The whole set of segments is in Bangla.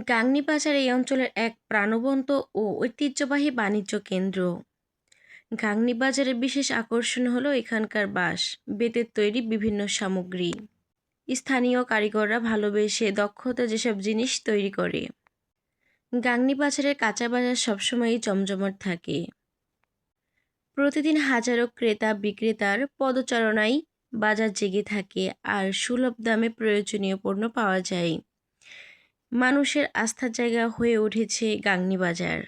গাংনী বাজার এই অঞ্চলের এক প্রাণবন্ত ও ঐতিহ্যবাহী বাণিজ্য কেন্দ্র। গাংনী বাজারের বিশেষ আকর্ষণ হলো এখানকার বাঁশ, বেতের তৈরি বিভিন্ন সামগ্রী। স্থানীয় কারিগররা ভালোবেসে দক্ষতা যেসব জিনিস তৈরি করে। গাংনী বাজারের কাঁচা বাজার সবসময়ই জমজমাট থাকে। প্রতিদিন হাজারো ক্রেতা, বিক্রেতার পদচারণায় বাজার জেগে থাকে আর সুলভ দামে প্রয়োজনীয় পণ্য পাওয়া যায়। মানুষের আস্থার জায়গা হয়ে উঠেছে গাংনী বাজার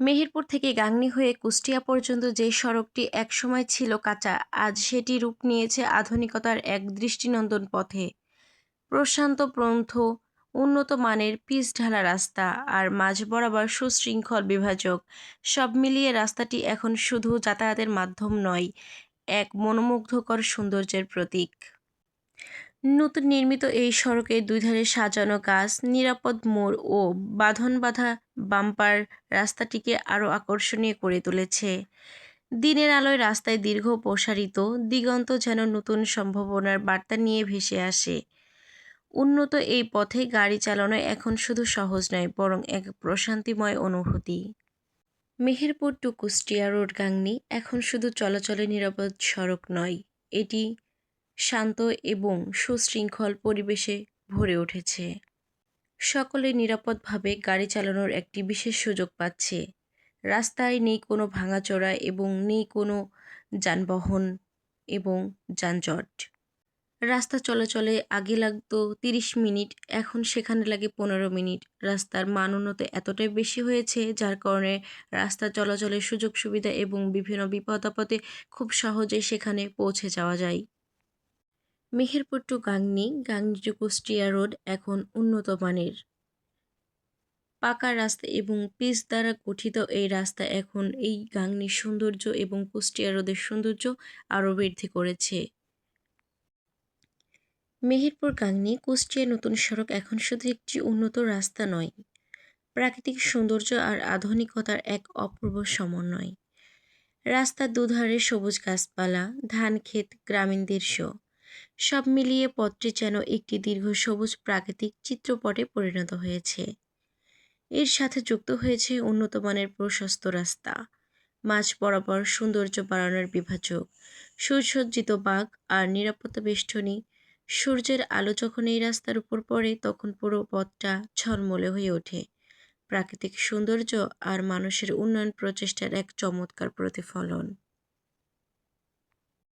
মেহেরপুর থেকে গাংনী হয়ে কুষ্টিয়া পর্যন্ত যে সড়কটি একসময় ছিল কাঁচা, আজ সেটি রূপ নিয়েছে আধুনিকতার এক দৃষ্টিনন্দন পথে। প্রশান্ত প্রন্থ, উন্নত মানের পিচ ঢালা রাস্তা আর মাঝ বরাবর সুশৃঙ্খল বিভাজক, সব মিলিয়ে রাস্তাটি এখন শুধু যাতায়াতের মাধ্যম নয়, এক মনোমুগ্ধকর সৌন্দর্যের প্রতীক। নতুন নির্মিত এই সড়কের দুই ধারে সাজানো গাছ, নিরাপদ মোড় ও বাঁধন বাঁধা বাম্পার রাস্তাটিকে আরও আকর্ষণীয় করে তুলেছে। দিনের আলোয় রাস্তায় দীর্ঘ প্রসারিত, দিগন্ত যেন নতুন সম্ভাবনার বার্তা নিয়ে ভেসে আসে। উন্নত এই পথে গাড়ি চালানো এখন শুধু সহজ নয়, বরং এক প্রশান্তিময় অনুভূতি। মেহেরপুর টু কুষ্টিয়া রোড, গাংনি, এখন শুধু চলাচলে নিরাপদ সড়ক নয়, এটি শান্ত এবং সুশৃঙ্খল পরিবেশে ভরে উঠেছে। সকলে নিরাপদভাবে গাড়ি চালানোর একটি বিশেষ সুযোগ পাচ্ছে। রাস্তায় নেই কোনো ভাঙাচোরা এবং নেই কোনো যানবাহন এবং যানজট। রাস্তা চলাচলে আগে লাগতো তিরিশ মিনিট, এখন সেখানে লাগে পনেরো মিনিট। রাস্তার মান উন্নত এতটাই বেশি হয়েছে, যার কারণে রাস্তা চলাচলের সুযোগ সুবিধা এবং বিভিন্ন বিপদ আপদে খুব সহজে সেখানে পৌঁছে যাওয়া যায়। Meherpur to Gangni Gangni to Kushtia road এখন উন্নত মানের। পাকা রাস্তা এবং পিচ দ্বারা গঠিত এই রাস্তা এখন এই গাংনির সৌন্দর্য এবং কুষ্টিয়া রোদের সৌন্দর্য আরও বৃদ্ধি করেছে। মেহেরপুর গাংনি কুষ্টিয়া নতুন সড়ক এখন শুধু একটি উন্নত রাস্তা নয়, প্রাকৃতিক সৌন্দর্য আর আধুনিকতার এক অপূর্ব সমন্বয়। রাস্তার দুধারে সবুজ গাছপালা, ধান ক্ষেত, গ্রামীণ দৃশ্য। সব মিলিয়ে পথটি যেন একটি দীর্ঘ সবুজ প্রাকৃতিক চিত্রপটে পরিণত হয়েছে। এর সাথে যুক্ত হয়েছে উন্নত মানের প্রশস্ত রাস্তা, মাঝ বরাবর সৌন্দর্য বাড়ানোর বিভাজক, সুসজ্জিত বাঘ আর নিরাপত্তা বেষ্টনী। সূর্যের আলো যখন এই রাস্তার উপর পড়ে, তখন পুরো পথটা ঝলমলে হয়ে ওঠে। প্রাকৃতিক সৌন্দর্য আর মানুষের উন্নয়ন প্রচেষ্টার এক চমৎকার প্রতিফলন।